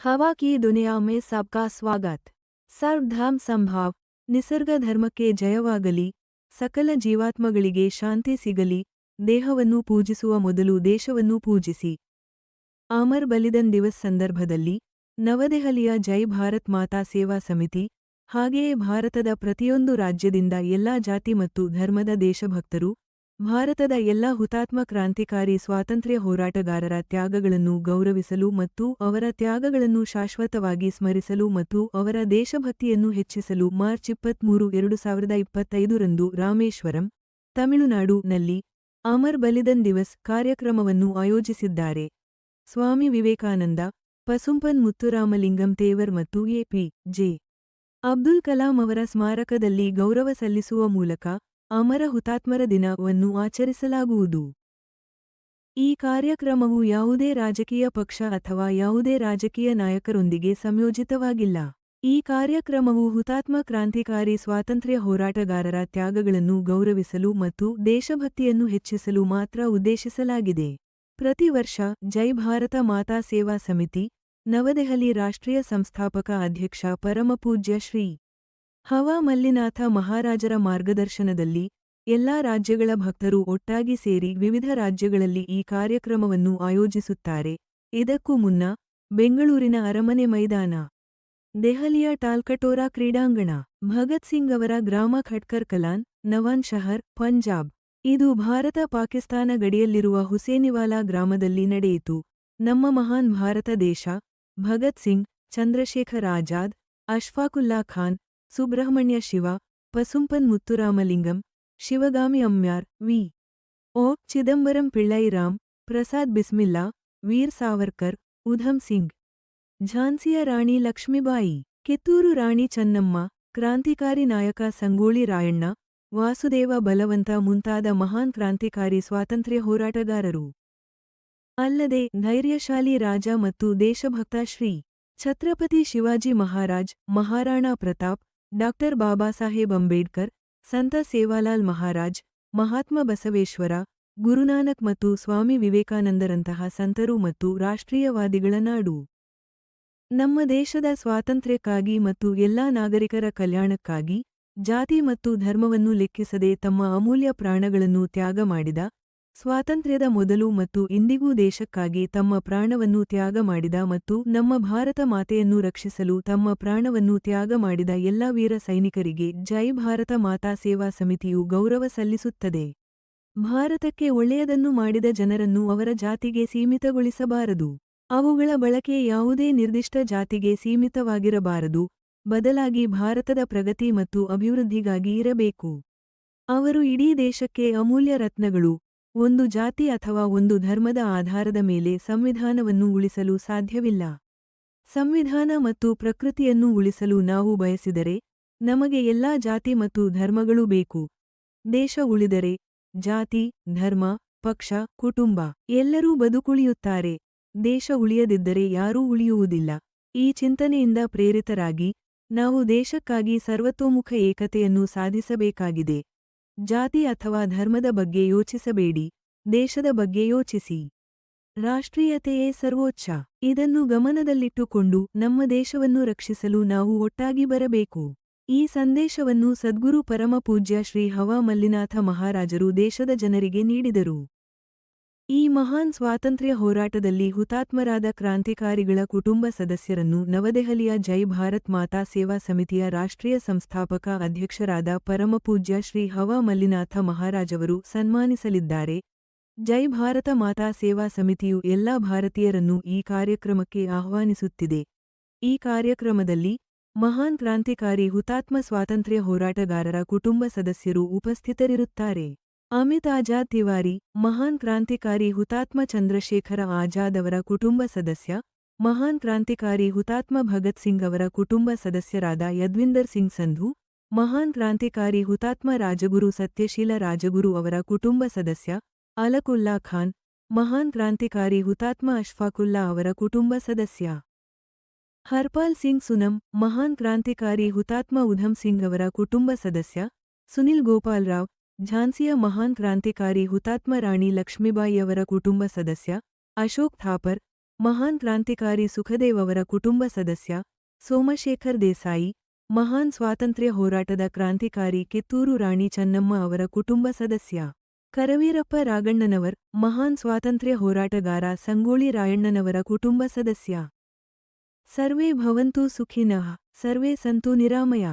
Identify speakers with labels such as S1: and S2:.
S1: हवा की दुनिया में सबका स्वागत ಸರ್ವಧಾಮ್ ಸಂಭಾವ್ ನಿಸರ್ಗ ಧರ್ಮಕ್ಕೆ ಜಯವಾಗಲಿ ಸಕಲ ಜೀವಾತ್ಮಗಳಿಗೆ ಶಾಂತಿ ಸಿಗಲಿ ದೇಹವನ್ನು ಪೂಜಿಸುವ ಮೊದಲು ದೇಶವನ್ನು ಪೂಜಿಸಿ ಅಮರ್ ಬಲಿದನ್ ದಿವಸ್ ಸಂದರ್ಭದಲ್ಲಿ ನವದೆಹಲಿಯ ಜೈ ಭಾರತ್ ಮಾತಾ ಸೇವಾ ಸಮಿತಿ ಹಾಗೆಯೇ ಭಾರತದ ಪ್ರತಿಯೊಂದು ರಾಜ್ಯದಿಂದ ಎಲ್ಲಾ ಜಾತಿ ಮತ್ತು ಧರ್ಮದ ದೇಶಭಕ್ತರು ಭಾರತದ ಎಲ್ಲ ಹುತಾತ್ಮ ಕ್ರಾಂತಿಕಾರಿ ಸ್ವಾತಂತ್ರ್ಯ ಹೋರಾಟಗಾರರ ತ್ಯಾಗಗಳನ್ನು ಗೌರವಿಸಲು ಮತ್ತು ಅವರ ತ್ಯಾಗಗಳನ್ನು ಶಾಶ್ವತವಾಗಿ ಸ್ಮರಿಸಲು ಮತ್ತು ಅವರ ದೇಶಭಕ್ತಿಯನ್ನು ಹೆಚ್ಚಿಸಲು ಮಾರ್ಚ್ ಇಪ್ಪತ್ಮೂರು, ಎರಡು ಸಾವಿರದ ಇಪ್ಪತ್ತೈದರಂದು ರಾಮೇಶ್ವರಂ ತಮಿಳುನಾಡು ನಲ್ಲಿ ಅಮರ್ ಬಲಿದನ್ ದಿವಸ್ ಕಾರ್ಯಕ್ರಮವನ್ನು ಆಯೋಜಿಸಿದ್ದಾರೆ. ಸ್ವಾಮಿ ವಿವೇಕಾನಂದ, ಪಸುಂಪನ್ ಮುತ್ತುರಾಮಲಿಂಗಂ ತೇವರ್ ಮತ್ತು ಎಪಿ ಜೆ ಅಬ್ದುಲ್ ಕಲಾಂ ಅವರ ಸ್ಮಾರಕದಲ್ಲಿ ಗೌರವ ಸಲ್ಲಿಸುವ ಮೂಲಕ ಅಮರ ಹುತಾತ್ಮರ ದಿನವನ್ನು ಆಚರಿಸಲಾಗುವುದು. ಈ ಕಾರ್ಯಕ್ರಮವು ಯಾವುದೇ ರಾಜಕೀಯ ಪಕ್ಷ ಅಥವಾ ಯಾವುದೇ ರಾಜಕೀಯ ನಾಯಕರೊಂದಿಗೆ ಸಂಯೋಜಿತವಾಗಿಲ್ಲ. ಈ ಕಾರ್ಯಕ್ರಮವು ಹುತಾತ್ಮ ಕ್ರಾಂತಿಕಾರಿ ಸ್ವಾತಂತ್ರ್ಯ ಹೋರಾಟಗಾರರ ತ್ಯಾಗಗಳನ್ನು ಗೌರವಿಸಲು ಮತ್ತು ದೇಶಭಕ್ತಿಯನ್ನು ಹೆಚ್ಚಿಸಲು ಮಾತ್ರ ಉದ್ದೇಶಿಸಲಾಗಿದೆ. ಪ್ರತಿ ವರ್ಷ ಜೈ ಭಾರತ ಮಾತಾ ಸೇವಾ ಸಮಿತಿ, ನವದೆಹಲಿ ರಾಷ್ಟ್ರೀಯ ಸಂಸ್ಥಾಪಕ ಅಧ್ಯಕ್ಷ ಪರಮಪೂಜ್ಯ ಶ್ರೀ ಹವಾ ಮಲ್ಲಿನಾಥ ಮಹಾರಾಜರ ಮಾರ್ಗದರ್ಶನದಲ್ಲಿ ಎಲ್ಲಾ ರಾಜ್ಯಗಳ ಭಕ್ತರು ಒಟ್ಟಾಗಿ ಸೇರಿ ವಿವಿಧ ರಾಜ್ಯಗಳಲ್ಲಿ ಈ ಕಾರ್ಯಕ್ರಮವನ್ನು ಆಯೋಜಿಸುತ್ತಾರೆ. ಇದಕ್ಕೂ ಮುನ್ನ ಬೆಂಗಳೂರಿನ ಅರಮನೆ ಮೈದಾನ, ದೆಹಲಿಯ ಟಾಲ್ಕಟೋರಾ ಕ್ರೀಡಾಂಗಣ, ಭಗತ್ ಸಿಂಗ್ ಅವರ ಗ್ರಾಮ ಖಟ್ಕರ್ ಕಲಾನ್, ನವಾನ್ ಶಹರ್, ಪಂಜಾಬ್, ಇದು ಭಾರತ ಪಾಕಿಸ್ತಾನ ಗಡಿಯಲ್ಲಿರುವ ಹುಸೇನಿವಾಲಾ ಗ್ರಾಮದಲ್ಲಿ ನಡೆಯಿತು. ನಮ್ಮ ಮಹಾನ್ ಭಾರತ ದೇಶ, ಭಗತ್ ಸಿಂಗ್, ಚಂದ್ರಶೇಖರ್ ಆಜಾದ್, ಅಶ್ಫಾಕುಲ್ಲಾ ಖಾನ್ सुब्रह्मण्य शिव पसुंपन मुत्तुरामलिंगम शिवगामी अम्यार, वी. ओ. चिदंबरम पिल्लईराम प्रसाद बिस्मिल्ला, वीर सावरकर, उधम सिंह। झांसिया रानी लक्ष्मीबाई कितूर रानी चन्नम्मा क्रांतिकारी नायक संगोली रायण्ण, वासुदेव बलवंत मुंताद महां क्रांतिकारी स्वातंत्र्य होराटगाररु अल्लदे धैर्यशाली राजा मत्तु देशभक्त श्री छत्रपति शिवाजी महाराज महाराणा प्रताप ಡಾಕ್ಟರ್ ಬಾಬಾಸಾಹೇಬ್ ಅಂಬೇಡ್ಕರ್, ಸಂತ ಸೇವಾಲಾಲ್ ಮಹಾರಾಜ್, ಮಹಾತ್ಮ ಬಸವೇಶ್ವರ, ಗುರುನಾನಕ್ ಮತ್ತು ಸ್ವಾಮಿ ವಿವೇಕಾನಂದರಂತಹ ಸಂತರು ಮತ್ತು ರಾಷ್ಟ್ರೀಯವಾದಿಗಳ ನಾಡು. ನಮ್ಮ ದೇಶದ ಸ್ವಾತಂತ್ರ್ಯಕ್ಕಾಗಿ ಮತ್ತು ಎಲ್ಲಾ ನಾಗರಿಕರ ಕಲ್ಯಾಣಕ್ಕಾಗಿ, ಜಾತಿ ಮತ್ತು ಧರ್ಮವನ್ನು ಲೆಕ್ಕಿಸದೆ ತಮ್ಮ ಅಮೂಲ್ಯ ಪ್ರಾಣಗಳನ್ನು ತ್ಯಾಗ ಮಾಡಿದ ಸ್ವಾತಂತ್ರ್ಯದ ಮೊದಲು ಮತ್ತು ಇಂದಿಗೂ ದೇಶಕ್ಕಾಗಿ ತಮ್ಮ ಪ್ರಾಣವನ್ನು ತ್ಯಾಗ ಮಾಡಿದ ಮತ್ತು ನಮ್ಮ ಭಾರತ ಮಾತೆಯನ್ನು ರಕ್ಷಿಸಲು ತಮ್ಮ ಪ್ರಾಣವನ್ನು ತ್ಯಾಗ ಮಾಡಿದ ಎಲ್ಲ ವೀರ ಸೈನಿಕರಿಗೆ ಜೈ ಭಾರತ ಮಾತಾ ಸೇವಾ ಸಮಿತಿಯು ಗೌರವ ಸಲ್ಲಿಸುತ್ತದೆ. ಭಾರತಕ್ಕೆ ಒಳ್ಳೆಯದನ್ನು ಮಾಡಿದ ಜನರನ್ನು ಅವರ ಜಾತಿಗೆ ಸೀಮಿತಗೊಳಿಸಬಾರದು. ಅವುಗಳ ಬಳಕೆ ಯಾವುದೇ ನಿರ್ದಿಷ್ಟ ಜಾತಿಗೆ ಸೀಮಿತವಾಗಿರಬಾರದು. ಬದಲಾಗಿ ಭಾರತದ ಪ್ರಗತಿ ಮತ್ತು ಅಭಿವೃದ್ಧಿಗಾಗಿ ಇರಬೇಕು. ಅವರು ಇಡೀ ದೇಶಕ್ಕೆ ಅಮೂಲ್ಯ ರತ್ನಗಳು ಒಂದು ಜಾತಿ ಅಥವಾ ಒಂದು ಧರ್ಮದ ಆಧಾರದ ಮೇಲೆ ಸಂವಿಧಾನವನ್ನು ಉಳಿಸಲು ಸಾಧ್ಯವಿಲ್ಲ. ಸಂವಿಧಾನ ಮತ್ತು ಪ್ರಕೃತಿಯನ್ನು ಉಳಿಸಲು ನಾವು ಬಯಸಿದರೆ ನಮಗೆ ಎಲ್ಲಾ ಜಾತಿ ಮತ್ತು ಧರ್ಮಗಳೂ ಬೇಕು. ದೇಶ ಉಳಿದರೆ ಜಾತಿ, ಧರ್ಮ, ಪಕ್ಷ, ಕುಟುಂಬ ಎಲ್ಲರೂ ಬದುಕುಳಿಯುತ್ತಾರೆ. ದೇಶ ಉಳಿಯದಿದ್ದರೆ ಯಾರೂ ಉಳಿಯುವುದಿಲ್ಲ. ಈ ಚಿಂತನೆಯಿಂದ ಪ್ರೇರಿತರಾಗಿ ನಾವು ದೇಶಕ್ಕಾಗಿ ಸರ್ವತೋಮುಖ ಏಕತೆಯನ್ನು ಸಾಧಿಸಬೇಕಾಗಿದೆ. ಜಾತಿ ಅಥವಾ ಧರ್ಮದ ಬಗ್ಗೆ ಯೋಚಿಸಬೇಡಿ, ದೇಶದ ಬಗ್ಗೆ ಯೋಚಿಸಿ. ರಾಷ್ಟ್ರೀಯತೆಯೇ ಸರ್ವೋಚ್ಚ. ಇದನ್ನು ಗಮನದಲ್ಲಿಟ್ಟುಕೊಂಡು ನಮ್ಮ ದೇಶವನ್ನು ರಕ್ಷಿಸಲು ನಾವು ಒಟ್ಟಾಗಿ ಬರಬೇಕು. ಈ ಸಂದೇಶವನ್ನು ಸದ್ಗುರು ಪರಮಪೂಜ್ಯ ಶ್ರೀ ಹವಾ ಮಲ್ಲಿನಾಥ ಮಹಾರಾಜರು ದೇಶದ ಜನರಿಗೆ ನೀಡಿದರು. ಈ ಮಹಾನ್ ಸ್ವಾತಂತ್ರ್ಯ ಹೋರಾಟದಲ್ಲಿ ಹುತಾತ್ಮರಾದ ಕ್ರಾಂತಿಕಾರಿಗಳ ಕುಟುಂಬ ಸದಸ್ಯರನ್ನು ನವದೆಹಲಿಯ ಜೈ ಭಾರತ್ ಮಾತಾ ಸೇವಾ ಸಮಿತಿಯ ರಾಷ್ಟ್ರೀಯ ಸಂಸ್ಥಾಪಕ ಅಧ್ಯಕ್ಷರಾದ ಪರಮಪೂಜ್ಯ ಶ್ರೀ ಹವಾ ಮಲ್ಲಿನಾಥ ಮಹಾರಾಜವರು ಸನ್ಮಾನಿಸಲಿದ್ದಾರೆ. ಜೈ ಭಾರತ ಮಾತಾ ಸೇವಾ ಸಮಿತಿಯು ಎಲ್ಲಾ ಭಾರತೀಯರನ್ನು ಈ ಕಾರ್ಯಕ್ರಮಕ್ಕೆ ಆಹ್ವಾನಿಸುತ್ತಿದೆ. ಈ ಕಾರ್ಯಕ್ರಮದಲ್ಲಿ ಮಹಾನ್ ಕ್ರಾಂತಿಕಾರಿ ಹುತಾತ್ಮ ಸ್ವಾತಂತ್ರ್ಯ ಹೋರಾಟಗಾರರ ಕುಟುಂಬ ಸದಸ್ಯರು ಉಪಸ್ಥಿತರಿರುತ್ತಾರೆ. ಅಮಿತ್ ಆಜಾದ್ ತಿವಾರಿ, ಮಹಾನ್ ಕ್ರಾಂತಿಕಾರಿ ಹುತಾತ್ಮ ಚಂದ್ರಶೇಖರ ಆಜಾದ್ ಅವರ ಕುಟುಂಬ ಸದಸ್ಯ, ಮಹಾನ್ ಕ್ರಾಂತಿಕಾರಿ ಹುತಾತ್ಮ ಭಗತ್ ಸಿಂಗ್ ಅವರ ಕುಟುಂಬ ಸದಸ್ಯರಾದ ಯದ್ವಿಂದರ್ ಸಿಂಗ್ ಸಂಧು, ಮಹಾನ್ ಕ್ರಾಂತಿಕಾರಿ ಹುತಾತ್ಮ ರಾಜಗುರು ಸತ್ಯಶೀಲ ರಾಜಗುರು ಅವರ ಕುಟುಂಬ ಸದಸ್ಯ ಅಲಕುಲ್ಲಾ ಖಾನ್, ಮಹಾನ್ ಕ್ರಾಂತಿಕಾರಿ ಹುತಾತ್ಮ ಅಶ್ಫಾಕುಲ್ಲಾ ಅವರ ಕುಟುಂಬ ಸದಸ್ಯ. ಹರ್ಪಾಲ್ ಸಿಂಗ್ ಸುನಂ, ಮಹಾನ್ ಕ್ರಾಂತಿಕಾರಿ ಹುತಾತ್ಮ ಉಧಮ್ ಸಿಂಗ್ ಅವರ ಕುಟುಂಬ ಸದಸ್ಯ, ಸುನಿಲ್ ಗೋಪಾಲ್ರಾವ್ ಝಾನ್ಸಿಯ ಮಹಾನ್ ಕ್ರಾಂತಿಕಾರಿ ಹುತಾತ್ಮ ರಾಣಿ ಲಕ್ಷ್ಮೀಬಾಯಿಯವರ ಕುಟುಂಬ ಸದಸ್ಯ ಅಶೋಕ್ ಥಾಪರ್ ಮಹಾನ್ ಕ್ರಾಂತಿಕಾರಿ ಸುಖದೇವ್ ಅವರ ಕುಟುಂಬ ಸದಸ್ಯ ಸೋಮಶೇಖರ್ ದೇಸಾಯಿ ಮಹಾನ್ ಸ್ವಾತಂತ್ರ್ಯ ಹೋರಾಟದ ಕ್ರಾಂತಿಕಾರಿ ಕಿತ್ತೂರು ರಾಣಿ ಚೆನ್ನಮ್ಮ ಅವರ ಕುಟುಂಬ ಸದಸ್ಯ ಕರವೀರಪ್ಪ ರಾಗಣ್ಣನವರ್ ಮಹಾನ್ ಸ್ವಾತಂತ್ರ್ಯ ಹೋರಾಟಗಾರ ಸಂಗೊಳ್ಳಿ ರಾಯಣ್ಣನವರ ಕುಟುಂಬ ಸದಸ್ಯ ಸರ್ವೇ ಭವಂತು ಸುಖಿನಃ ಸರ್ವೇ ಸಂತು ನಿರಾಮಯ